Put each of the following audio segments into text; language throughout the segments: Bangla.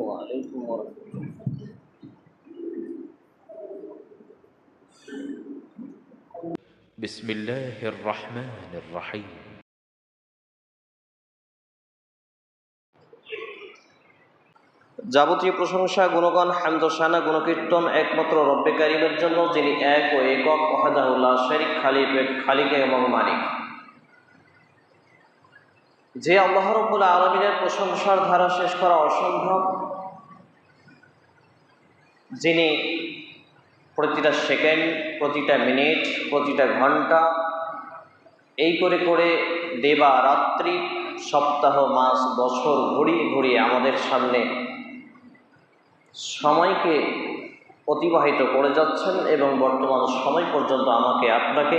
عليكم ورحمة الله بسم الله الرحمن الرحيم যাবতীয় প্রশংসা গুণগান হামদসানা গুণকীর্তন একমাত্র রব্বে কারিমের জন্য যিনি এক ও একক ওহাদাহুল্লাহ শরিক খালিক খালিকে এবং মালিক যে আল্লাহ রব্বুল আলমিনের প্রশংসার ধারা শেষ করা অসম্ভব যিনি প্রতিটা সেকেন্ড, প্রতিটা মিনিট, প্রতিটা ঘণ্টা এই করে করে দেবা রাত্রি, সপ্তাহ, মাস, বছর ঘুরিয়ে ঘুরিয়ে আমাদের সামনে সময়কে অতিবাহিত করে যাচ্ছেন এবং বর্তমান সময় পর্যন্ত আমাকে, আপনাকে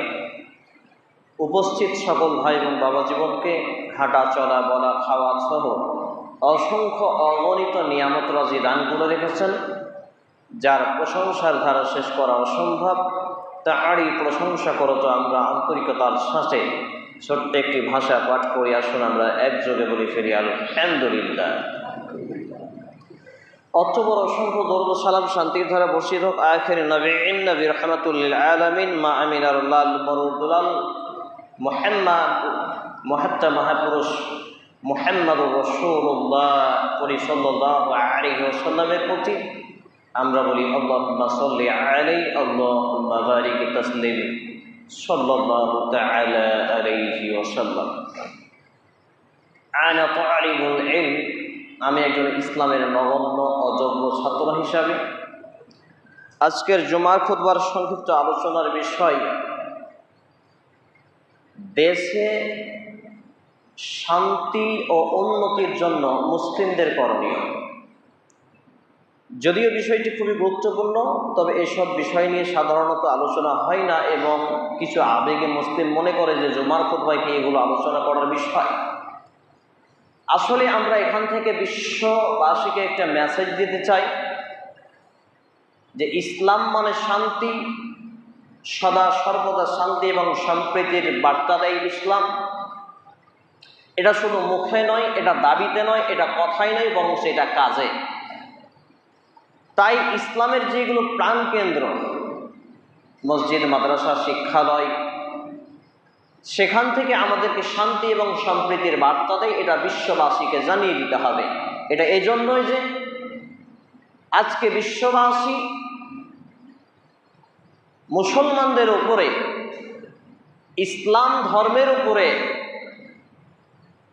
উপস্থিত সকল ভাই এবং বাবা জীবনকে হাঁটা চলা বলা খাওয়া সহ অসংখ্য অগণিত নিয়ামত রাজি দান করে রেখেছেন। যার প্রশংসার ধারা শেষ করা অসম্ভব তারই প্রশংসা করতো আমরা আন্তরিকতার সাথে। ছোট্ট একটি ভাষা পাঠ করি, আসুন আমরা একযোগে বলি ফেরি আলহামদুলিল্লাহ। অতবর অসংখ্য দর্দ সালাম শান্তির ধারা বসির হোক। আখের নবীন নবী রহমতুল্লিল আলমিন, মা আমিনার লাল মরুদুলাল মোহাম্মদ, মহাত্মা মহাপুরুষ মোহাম্মদ রসুল্লাহ করি সাল্লাহ আলী প্রতি। আমরা বলি আল্লাহ সাল্লি আলাই আল্লাহ বারিক তসলিম, সাল্লাল্লাহু তাআলা আলাইহি ওয়াসাল্লাম। আনা তালিবুল ইলম, আমি একজন ইসলামের নগণ্য, অযোগ্য ছাত্র হিসাবে। আজকের জুমার খুতবার সংক্ষিপ্ত আলোচনার বিষয়, দেশে শান্তি ও উন্নতির জন্য মুসলিমদের করণীয়। যদিও বিষয়টি খুবই গুরুত্বপূর্ণ, তবে এসব বিষয় নিয়ে সাধারণত আলোচনা হয় না এবং কিছু আবেগে মুসলিম মনে করে যে জুমার খুতবাইকে এগুলো আলোচনা করার বিষয়। আসলে আমরা এখান থেকে বিশ্ববাসীকে একটা মেসেজ দিতে চাই যে ইসলাম মানে শান্তি, সদা সর্বদা শান্তি এবং সম্প্রীতির বার্তা দেয় ইসলাম। এটা শুধু মুখে নয়, এটা দাবিতে নয়, এটা কথাই নয়, বরং সেটা কাজে। তাই ইসলামের যেগুলো প্রাণকেন্দ্র মসজিদ, মাদ্রাসা, শিক্ষালয়, সেখান থেকে আমাদেরকে শান্তি এবং সম্প্রীতির বার্তা দেয়, এটা বিশ্ববাসীকে জানিয়ে দিতে হবে। এটা এজন্যই যে আজকে বিশ্ববাসী মুসলমানদের উপরে, ইসলাম ধর্মের উপরে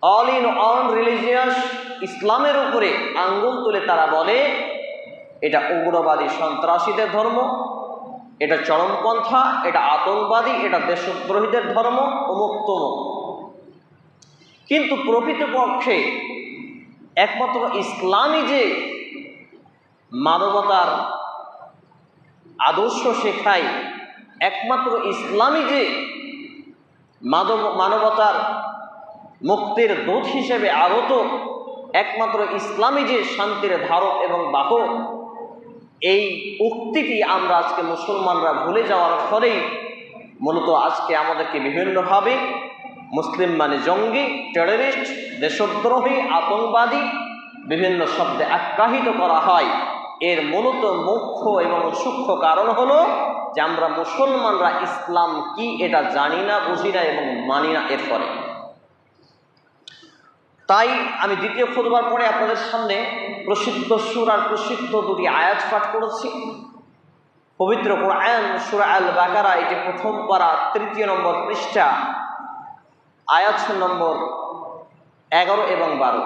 অল ইন অন রিলিজিয়াস ইসলামের উপরে আঙ্গুল তুলে তারা বলে এটা উগ্রবাদী সন্ত্রাসীদের ধর্ম, এটা চরমপন্থা, এটা আতঙ্কবাদী, এটা দেশদ্রোহীদের ধর্ম অমুক্তম কিন্তু প্রকৃতপক্ষে একমাত্র ইসলামই যে মানবতার আদর্শ শেখায়, একমাত্র ইসলামই যে মানব, মানবতার মুক্তির দূত হিসেবে আগত একমাত্র ইসলামই যে শান্তির ধারক এবং বাহক এই উক্তিটি আমরা আজকে মুসলমানরা ভুলে যাওয়ার ফলেই মূলত আজকে আমাদেরকে বিভিন্নভাবে মুসলিম মানে জঙ্গি টেররিস্ট দেশদ্রোহী, আতঙ্কবাদী বিভিন্ন শব্দে আখ্যাহিত করা হয়। এর মূলত মুখ্য এবং সূক্ষ্ম কারণ হলো যে আমরা মুসলমানরা ইসলাম কি এটা জানি না, বুঝি না এবং মানি না এর ফলে তাই আমি দ্বিতীয় খুদবার পরে আপনাদের সামনে প্রসিদ্ধ সুর আর প্রসিদ্ধ দুটি আয়াত পাঠ করেছি। পবিত্র কোরআন, সুরা আল বাকারা এটি প্রথম পারা, তৃতীয় নম্বর পৃষ্ঠা, আয়াত নম্বর এগারো এবং বারো।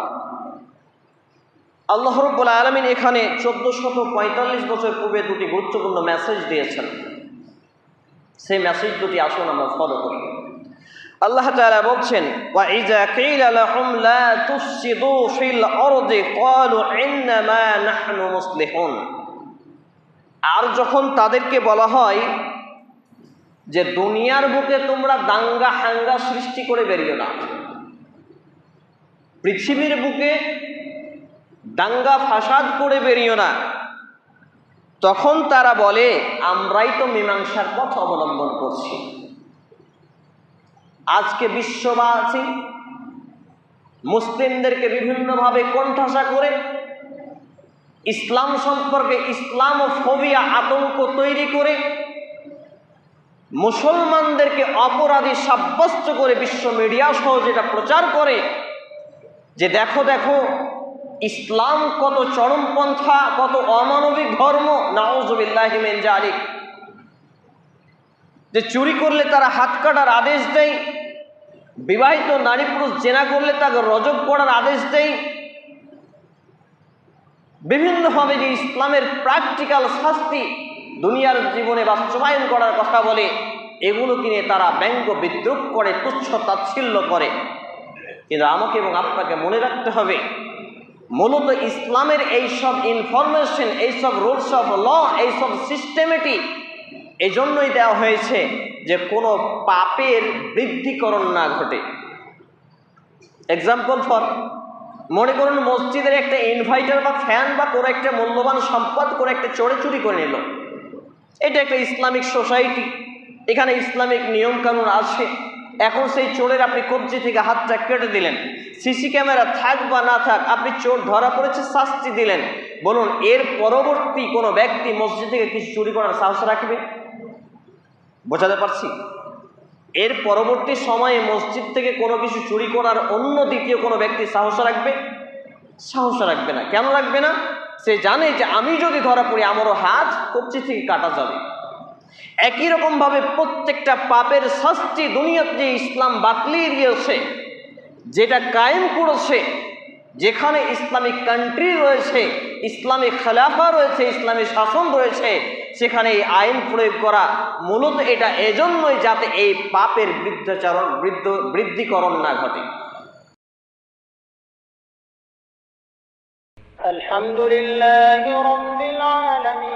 আল্লাহ রব্বুল আলমিন এখানে চোদ্দ শত পঁয়তাল্লিশ বছর পূর্বে দুটি গুরুত্বপূর্ণ মেসেজ দিয়েছেন। সেই মেসেজ দুটি আসুন আমরা ফলো করি। আল্লাহ তাআলা বলছেন ওয়াইজা কিলা লাহুম লা তুফসিদু ফিল আরদি ক্বালু ইন্নামা নাহনু মুসলিহুন। আর যখন তাদেরকে বলা হয় যে, দুনিয়ার বুকে তোমরা দাঙ্গা হাঙ্গা সৃষ্টি করে বেরিও না। পৃথিবীর বুকে দাঙ্গা ফাসাদ করে বেরিও না। তখন তারা বলে, আমরাই তো মীমাংসার পথ অবলম্বন করছি। আজকে বিশ্ববাসী মুসলিমদেরকে বিভিন্নভাবে কণ্ঠাসা করে ইসলাম সম্পর্কে ইসলাম ও ফোবিয়া আতঙ্ক তৈরি করে মুসলমানদেরকে অপরাধী সাব্যস্ত করে বিশ্ব মিডিয়া সহ যেটা প্রচার করে যে দেখো দেখো, ইসলাম কত চরমপন্থা, কত অমানবিক ধর্ম নাওজবিল্লাহিমেন জালিক যে চুরি করলে তারা হাত কাটার আদেশ দেয়, বিবাহিত নারী পুরুষ জেনা করলে তাকে রজব করার আদেশ দেয়। বিভিন্নভাবে যে ইসলামের প্র্যাকটিক্যাল শাস্তি দুনিয়ার জীবনে বাস্তবায়ন করার কথা বলে এগুলো কিনে তারা ব্যঙ্গ বিদ্রুপ করে, তুচ্ছ তাচ্ছিল্য করে। কিন্তু আমাকে এবং আপনাকে মনে রাখতে হবে, মূলত ইসলামের এইসব ইনফরমেশন এইসব রুলস অফ ল এইসব সিস্টেমেটিক এই জন্যই দেওয়া হয়েছে যে কোনো পাপের বৃদ্ধিকরণ না ঘটে। এক্সাম্পল ফর মনে করুন মসজিদের একটা ইনভাইটার বা ফ্যান বা কোনো একটা মূল্যবান সম্পদ করে একটা চোরে চুরি করে নিল। এটা একটা ইসলামিক সোসাইটি এখানে ইসলামিক নিয়মকানুন আছে। এখন সেই চোরের আপনি কবজি থেকে হাতটা কেটে দিলেন। সিসি ক্যামেরা থাক বা না থাক, আপনি চোর ধরা পড়েছে, শাস্তি দিলেন। বলুন, এর পরবর্তী কোনো ব্যক্তি মসজিদ থেকে কিছু চুরি করার সাহস রাখবে? বোঝাতে পারছি? এর পরবর্তী সময়ে মসজিদ থেকে কোনো কিছু চুরি করার অন্য দ্বিতীয় কোনো ব্যক্তি সাহস রাখবে? সাহস রাখবে না। কেন রাখবে না? সে জানে যে আমি যদি ধরা পড়ি, আমারও হাত কবচি থেকে কাটা যাবে। একই রকমভাবে প্রত্যেকটা পাপের শাস্তি দুনিয়াতে যে ইসলাম বাতলিয়ে দিয়েছে, যেটা কায়েম করেছে, যেখানে ইসলামিক কান্ট্রি রয়েছে, ইসলামিক খেলাফা রয়েছে ইসলামী শাসন রয়েছে সেখানে এই আইন প্রয়োগ করা মূলত এটা এজন্যই যাতে এই পাপের বৃদ্ধাচারণ বৃদ্ধ বৃদ্ধিকরণ না ঘটে الحمد لله رب العالمين